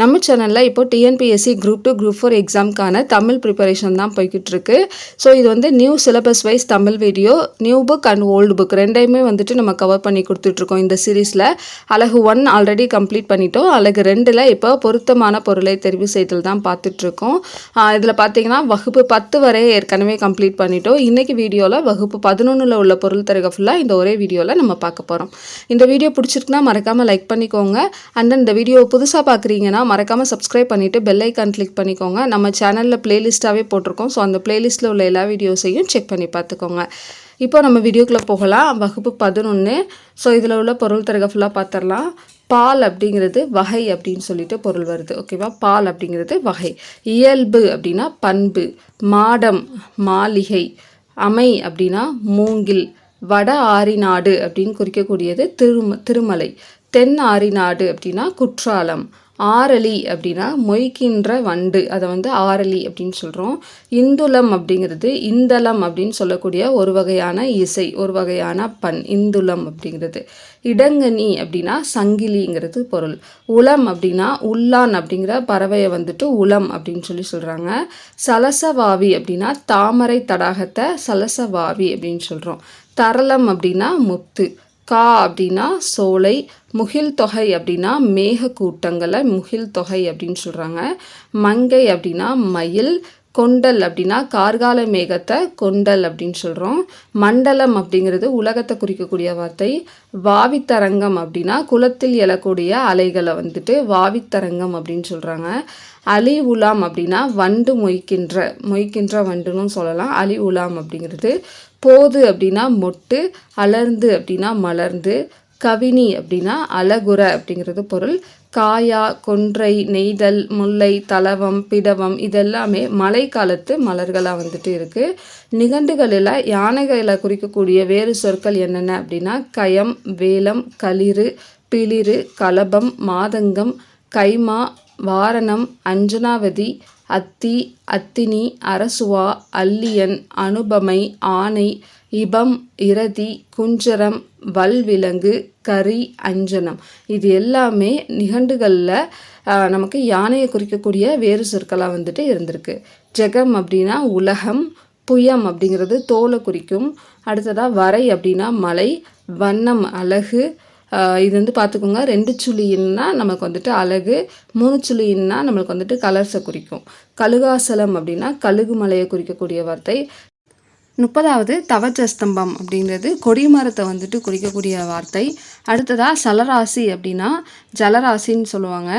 நம்ம சேனலில் இப்போ TNPSC group two group four எக்ஸாம்க்கான Tamil preparation தான் போய்கிட்டு இருக்கு ஸோ இது வந்து new syllabus wise Tamil video new book and old book ரெண்டையுமே வந்துட்டு நம்ம கவர் பண்ணி கொடுத்துட்ருக்கோம் இந்த சீரீஸில் அழகு ஒன் ஆல்ரெடி கம்ப்ளீட் பண்ணிட்டோம். அழகு ரெண்டில் இப்போ பொருத்தமான பொருளை தெரிவு செய்தல் தான் பார்த்துட்ருக்கோம் இதில் பார்த்தீங்கன்னா வகுப்பு பத்து வரை ஏற்கனவே கம்ப்ளீட் பண்ணிட்டோம். இன்றைக்கி வீடியோவில் வகுப்பு பதினொன்றில் உள்ள பொருள் தருக ஃபுல்லாக இந்த ஒரே வீடியோவில் நம்ம பார்க்க போகிறோம் இந்த வீடியோ பிடிச்சிருக்குன்னா மறக்காமல் லைக் பண்ணிக்கோங்க. அண்ட் தென் இந்த வீடியோ புதுசாக பார்க்குறீங்கன்னா மறக்காமல் சப்ஸ்கிரைப் பண்ணிவிட்டு பெல் ஐக்கான் கிளிக் பண்ணிக்கோங்க. நம்ம சேனலில் பிளேலிஸ்ட்டாகவே போட்டிருக்கோம். ஸோ அந்த பிளேலிஸ்ட்டில் உள்ள எல்லா வீடியோஸையும் செக் பண்ணி பார்த்துக்கோங்க. இப்போ நம்ம வீடியோக்குள்ளே போகலாம். வகுப்பு பதினொன்று ஸோ இதில் உள்ள பொருள் தருக ஃபுல்லாக பார்த்துடலாம் பால் அப்படிங்கிறது வகை அப்படின்னு சொல்லிட்டு பொருள் வருது. ஓகேவா பால் அப்படிங்கிறது வகை. இயல்பு அப்படின்னா பண்பு. மாடம் மாளிகை. அமை அப்படின்னா மூங்கில். வட ஆரிநாடு அப்படின்னு குறிக்கக்கூடியது திரும திருமலை. தென் ஆரிநாடு அப்படின்னா குற்றாலம். ஆரளி அப்படின்னா மொய்க்கின்ற வண்டு. அதை வந்து ஆரளி அப்படின்னு சொல்கிறோம் இந்துலம் அப்படிங்கிறது இந்தலம் அப்படின்னு சொல்லக்கூடிய ஒரு வகையான இசை ஒரு வகையான பண் இந்துலம் அப்படிங்கிறது. இடங்கனி அப்படின்னா சங்கிலிங்கிறது பொருள். உளம் அப்படின்னா உள்ளான் அப்படிங்கிற பறவையை வந்துட்டு உளம் அப்படின்னு சொல்லி சொல்கிறாங்க சலசவாவி அப்படின்னா தாமரை தடாகத்தை சலசவாவி அப்படின்னு சொல்கிறோம் தரளம் அப்படின்னா முத்து. கா அப்படின்னா சோலை முகில் தொகை அப்படின்னா மேக கூட்டங்களை முகில் தொகை அப்படின்னு சொல்கிறாங்க மங்கை அப்படின்னா மயில் கொண்டல் அப்படின்னா கார்கால மேகத்தை கொண்டல் அப்படின்னு சொல்கிறோம் மண்டலம் அப்படிங்கிறது உலகத்தை குறிக்கக்கூடிய வார்த்தை. வாவித்தரங்கம் அப்படின்னா குளத்தில் எழக்கூடிய அலைகளை வந்துட்டு வாவித்தரங்கம் அப்படின்னு சொல்கிறாங்க அலி உலாம் அப்படின்னா வண்டு மொய்க்கின்ற மொய்க்கின்ற வண்டுன்னு சொல்லலாம். அலி உலாம் அப்படிங்கிறது போது அப்படின்னா மொட்டு அலர்ந்து அப்படின்னா மலர்ந்து கவினி அப்படின்னா அழகுற அப்படிங்கிறது பொருள். காயா கொன்றை நெய்தல் முல்லை தலவம் பிடவம் இதெல்லாமே மழைக்காலத்து மலர்களாக வந்துட்டு இருக்குது நிகண்டுகளில் யானைகளை குறிக்கக்கூடிய வேறு சொற்கள் என்னென்ன அப்படின்னா கயம் வேலம் களிறு பிளிறு கலபம் மாதங்கம் கைமா வாரணம் அஞ்சனாவதி அத்தி அத்தினி அரசுவா அல்லியன் அனுபமை ஆனை இபம் இரதி குஞ்சரம் வல்விலங்கு கரி அஞ்சனம். இது எல்லாமே நிகண்டுகளில் நமக்கு யானையை குறிக்கக்கூடிய வேறு சொற்களாக வந்துட்டு இருந்திருக்கு. ஜெகம் அப்படின்னா உலகம் புயம் அப்படிங்கிறது தோலை குறிக்கும். அடுத்ததாக வரை அப்படின்னா மலை வண்ணம் அழகு. இது வந்து பார்த்துக்கோங்க ரெண்டு சுழின்னா நமக்கு வந்துட்டு அழகு மூணு சுழின்னா நம்மளுக்கு வந்துட்டு கலர்ஸை குறிக்கும். கழுகாசலம் அப்படின்னா கழுகு மலையை குறிக்கக்கூடிய வார்த்தை. முப்பதாவது தவஜஸ்தம்பம் அப்படிங்கிறது கொடிமரத்தை வந்துட்டு குறிக்கக்கூடிய வார்த்தை. அடுத்ததாக சலராசி அப்படின்னா ஜலராசின்னு சொல்லுவாங்க.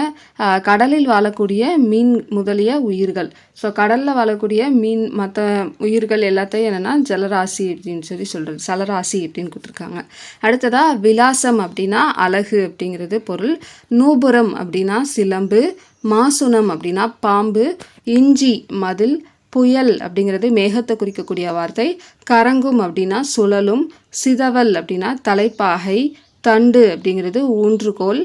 கடலில் வாழக்கூடிய மீன் முதலிய உயிர்கள். ஸோ கடலில் வாழக்கூடிய மீன் மற்ற உயிர்கள் எல்லாத்தையும் என்னென்னா ஜலராசி அப்படின்னு சொல்லி சொல்கிறது சலராசி அப்படின்னு கொடுத்துருக்காங்க. அடுத்ததாக விலாசம் அப்படின்னா அழகு அப்படிங்கிறது பொருள். நூபுரம் அப்படின்னா சிலம்பு. மாசுனம் அப்படின்னா பாம்பு. இஞ்சி மதில் புயல் அப்படிங்கிறது மேகத்தை குறிக்கக்கூடிய வார்த்தை. கரங்கும் அப்படின்னா சுழலும் சிதவல் அப்படின்னா தலைப்பாகை தண்டு அப்படிங்கிறது ஊன்றுகோல்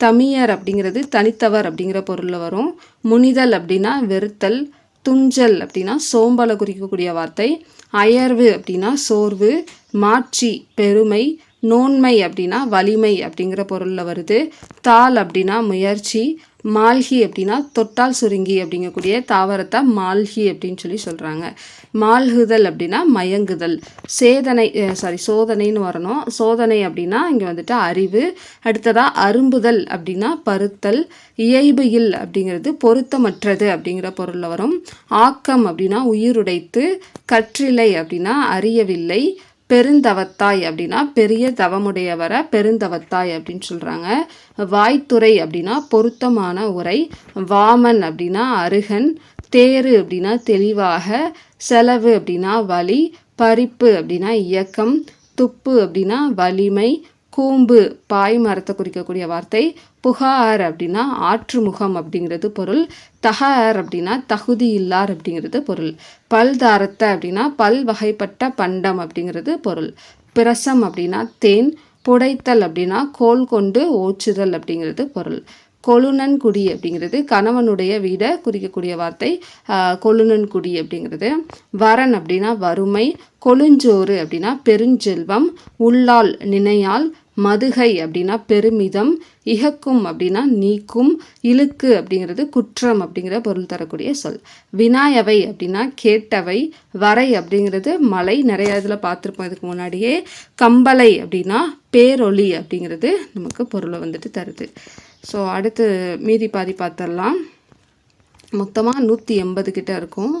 தமியர் அப்படிங்கிறது தனித்தவர் அப்படிங்கிற பொருளில் வரும். முனிதல் அப்படின்னா வெறுத்தல் துஞ்சல் அப்படின்னா சோம்பலை குறிக்கக்கூடிய வார்த்தை. அயர்வு அப்படின்னா சோர்வு மாட்சி பெருமை நோன்மை அப்படின்னா வலிமை அப்படிங்கிற பொருளில் வருது. தாள் அப்படின்னா முயற்சி மால்கி அப்படின்னா தொட்டால் சுருங்கி அப்படிங்கக்கூடிய தாவரத்தை மால்கி அப்படின்னு சொல்லி சொல்கிறாங்க மால்குதல் அப்படின்னா மயங்குதல். சேதனை சாரி சோதனைன்னு வரணும். சோதனை அப்படின்னா இங்கே வந்துட்டு அறிவு அடுத்ததாக அரும்புதல் அப்படின்னா பருத்தல் இயைபு இல் அப்படிங்கிறது பொருத்தமற்றது அப்படிங்கிற பொருளில் வரும். ஆக்கம் அப்படின்னா உயிருடைத்து கற்றிலை அப்படின்னா அறியவில்லை பெருந்தவத்தாய் அப்படின்னா பெரிய தவமுடையவரை பெருந்தவத்தாய் அப்படின்னு சொல்கிறாங்க வாய்த்துறை அப்படின்னா பொருத்தமான உரை. வாமன் அப்படின்னா அருகன். தேரு அப்படின்னா தெளிவாக. செலவு அப்படின்னா வலி. பறிப்பு அப்படின்னா இயக்கம். துப்பு அப்படின்னா வலிமை. கூம்பு பாய் மரத்தை குறிக்கக்கூடிய வார்த்தை புகார் அப்படின்னா ஆற்றுமுகம் அப்படிங்கிறது பொருள் தகார் அப்படின்னா தகுதி இல்லார் அப்படிங்கிறது பொருள் பல் தாரத்தை அப்படின்னா பல் வகைப்பட்ட பண்டம் அப்படிங்கிறது பொருள் பிரசம் அப்படின்னா தேன் புடைத்தல் அப்படின்னா கோல் கொண்டு ஓச்சுதல் அப்படிங்கிறது பொருள் கொழுனன்குடி அப்படிங்கிறது கணவனுடைய வீடை குறிக்கக்கூடிய வார்த்தை கொழுனன்குடி அப்படிங்கிறது வரன் அப்படின்னா வறுமை கொழுஞ்சோறு அப்படின்னா பெருஞ்செல்வம் உள்ளால் நினையால் மதுகை அப்படின்னா பெருமிதம் இகக்கும் அப்படின்னா நீக்கும் இழுக்கு அப்படிங்கிறது குற்றம் அப்படிங்கிற பொருள் தரக்கூடிய சொல். வினாயவை அப்படின்னா கேட்டவை வரை அப்படிங்கிறது மலை. நிறைய இதில் பார்த்துருப்போம் இதுக்கு முன்னாடியே. கம்பளை அப்படின்னா பேரொளி அப்படிங்கிறது நமக்கு பொருளை வந்துட்டு தருது. ஸோ அடுத்து மீதி பாதி பார்த்துடலாம். மொத்தமாக நூற்றி எண்பது கிட்ட இருக்கும்.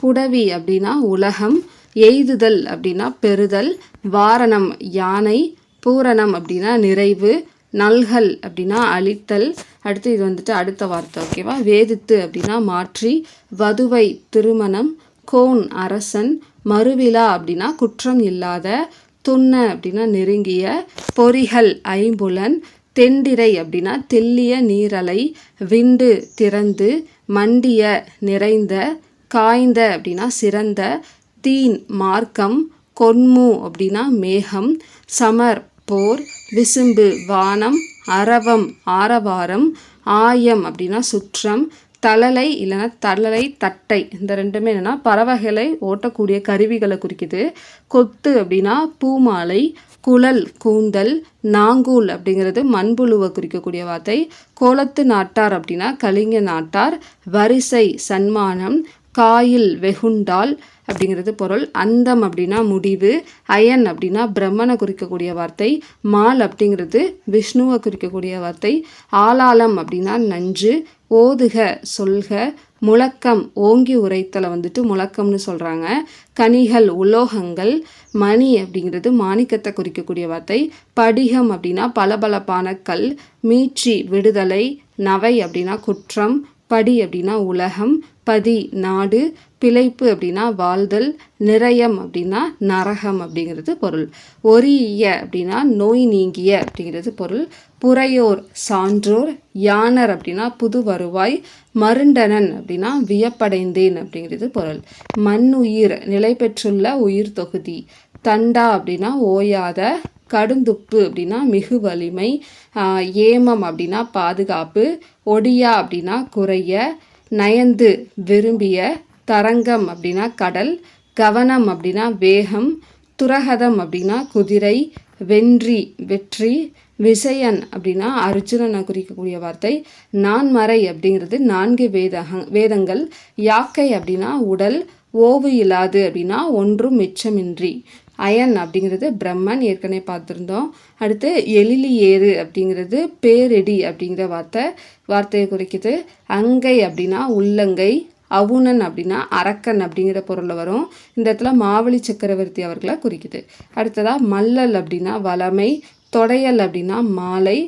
புடவி அப்படின்னா உலகம் எய்துதல் அப்படின்னா பெறுதல் வாரணம் யானை பூரணம் அப்படின்னா நிறைவு நல்கல் அப்படின்னா அழித்தல். அடுத்து இது வந்துட்டு அடுத்த வார்த்தை ஓகேவா வேதித்து அப்படின்னா மாற்றி வதுவை திருமணம் கோன் அரசன் மறுவிழா அப்படின்னா குற்றம் இல்லாத துண்ண அப்படின்னா நெருங்கிய பொறிகள் ஐம்புலன் தெண்டிரை அப்படின்னா தெல்லிய நீரலை விண்டு திறந்து மண்டிய நிறைந்த காய்ந்த அப்படின்னா சிறந்த தீன் மார்க்கம் கொன்மு அப்படின்னா மேகம் சமர் போர் விசும்பு வானம் அரவம் ஆரவாரம் ஆயம் அப்படின்னா சுற்றம் தழலை இல்லைன்னா தளலை தட்டை. இந்த ரெண்டுமே என்னென்னா பறவைகளை ஓட்டக்கூடிய கருவிகளை குறிக்குது. கொத்து அப்படின்னா பூமாலை குழல் கூந்தல் நாங்கூல் அப்படிங்கிறது மண்புழுவை குறிக்கக்கூடிய வார்த்தை. கோலத்து நாட்டார் அப்படின்னா கலிங்க நாட்டார் வரிசை சன்மானம் காயில் வெகுண்டால் அப்படிங்கிறது பொருள். அந்தம் அப்படின்னா முடிவு. அயன் அப்படின்னா பிரம்மனை குறிக்கக்கூடிய வார்த்தை. மால் அப்படிங்கிறது விஷ்ணுவை குறிக்கக்கூடிய வார்த்தை. ஆலாலம் அப்படின்னா நஞ்சு. ஓதுக சொல்க. முழக்கம் ஓங்கி உரைத்தலை வந்துட்டு முழக்கம்னு சொல்கிறாங்க கனிகள் உலோகங்கள். மணி அப்படிங்கிறது மாணிக்கத்தை குறிக்கக்கூடிய வார்த்தை. படிகம் அப்படின்னா பளபளப்பான கல். மீட்சி விடுதலை. நவை அப்படின்னா குற்றம். படி அப்படின்னா உலகம் பதி நாடு பிழைப்பு அப்படின்னா வாழ்தல் நிறையம் அப்படின்னா நரகம் அப்படிங்கிறது பொருள். ஒரிய அப்படின்னா நோய் நீங்கிய அப்படிங்கிறது பொருள். புறையோர் சான்றோர் யானர் அப்படின்னா புது வருவாய் மருண்டனன் அப்படின்னா வியப்படைந்தேன் அப்படிங்கிறது பொருள். மண்ணுயிர் நிலை பெற்றுள்ள உயிர் தொகுதி. தண்டா அப்படின்னா ஓயாத கடுந்துப்பு அப்படின்னா மிகு வலிமை ஏமம் அப்படின்னா பாதுகாப்பு ஒடியா அப்படின்னா குறைய நயந்து விரும்பிய தரங்கம் அப்படின்னா கடல் கவனம் அப்படின்னா வேகம் துரகதம் அப்படின்னா குதிரை வென்றி வெற்றி விசயன் அப்படின்னா அர்ஜுனனை குறிக்கக்கூடிய வார்த்தை நான்மறை அப்படிங்கிறது நான்கு வேதக வேதங்கள் யாக்கை அப்படின்னா உடல் ஓவு இல்லாது அப்படின்னா ஒன்றும் மிச்சமின்றி. அயன் அப்படிங்கிறது பிரம்மன் ஏற்கனவே பார்த்துருந்தோம். அடுத்து எழிலி ஏறு அப்படிங்கிறது பேரெடி அப்படிங்கிற வார்த்தை வார்த்தையை குறிக்குது. அங்கை அப்படின்னா உள்ளங்கை அவுணன் அப்படின்னா அரக்கன் அப்படிங்கிற பொருளில் வரும். இந்த இடத்துல மாவழி சக்கரவர்த்தி அவர்களை குறிக்குது. அடுத்ததாக மல்லல் அப்படின்னா வளமை தொடையல் அப்படின்னா மாலை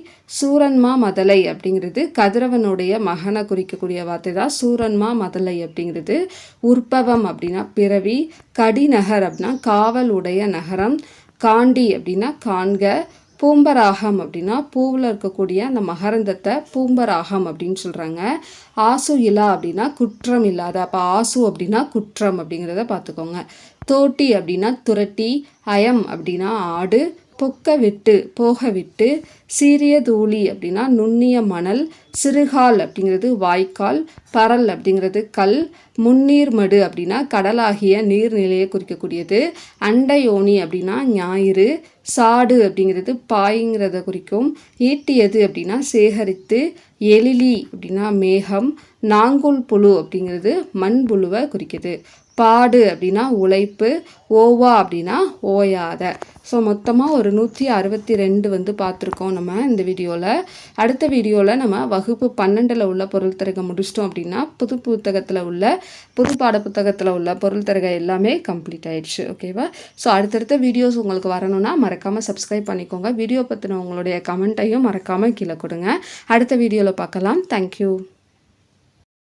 சூரன்மா மதலை அப்படிங்கிறது கதிரவனுடைய மகனை குறிக்கக்கூடிய வார்த்தை தான் சூரன்மா மதலை அப்படிங்கிறது உற்பவம் அப்படின்னா பிறவி கடிநகர் அப்படின்னா காவல் உடைய நகரம் காண்டி அப்படின்னா காண்க பூம்பராகம் அப்படின்னா பூவில் இருக்கக்கூடிய அந்த மகரந்தத்தை பூம்பராகம் அப்படின்னு சொல்கிறாங்க ஆசு இலா அப்படின்னா குற்றம் இல்லாத அப்போ ஆசு அப்படின்னா குற்றம் அப்படிங்கிறத பார்த்துக்கோங்க. தோட்டி அப்படின்னா துரட்டி அயம் அப்படின்னா ஆடு பொக்க விட்டு போக விட்டு சீரிய தூளி அப்படின்னா நுண்ணிய மணல் சிறுகால் அப்படிங்கிறது வாய்க்கால் பரல் அப்படிங்கிறது கல் முன்னீர் மடு அப்படின்னா கடலாகிய நீர்நிலையை குறிக்கக்கூடியது. அண்டையோனி அப்படின்னா ஞாயிறு சாடு அப்படிங்கிறது பாய்ங்கிறத குறிக்கும். ஈட்டியது அப்படின்னா சேகரித்து எழிலி அப்படின்னா மேகம் நாங்குல் புழு அப்படிங்கிறது மண்புழுவை குறிக்குது. பாடு அப்படின்னா உழைப்பு ஓவா அப்படின்னா ஓயாத. ஸோ மொத்தமாக ஒரு நூற்றி அறுபத்தி ரெண்டு வந்து பார்த்துருக்கோம் நம்ம இந்த வீடியோவில் அடுத்த வீடியோவில் நம்ம வகுப்பு பன்னெண்டில் உள்ள பொருள் தரக முடிச்சிட்டோம் அப்படின்னா புது புத்தகத்தில் உள்ள புது பாட புத்தகத்தில் உள்ள பொருள் தரக எல்லாமே கம்ப்ளீட் ஆயிடுச்சு ஓகேவா ஸோ அடுத்தடுத்த வீடியோஸ் உங்களுக்கு வரணும்னா மறக்காமல் சப்ஸ்கிரைப் பண்ணிக்கோங்க. வீடியோ பற்றின உங்களுடைய கமெண்ட்டையும் மறக்காமல் கீழே கொடுங்க. அடுத்த வீடியோவில் பார்க்கலாம். தேங்க்யூ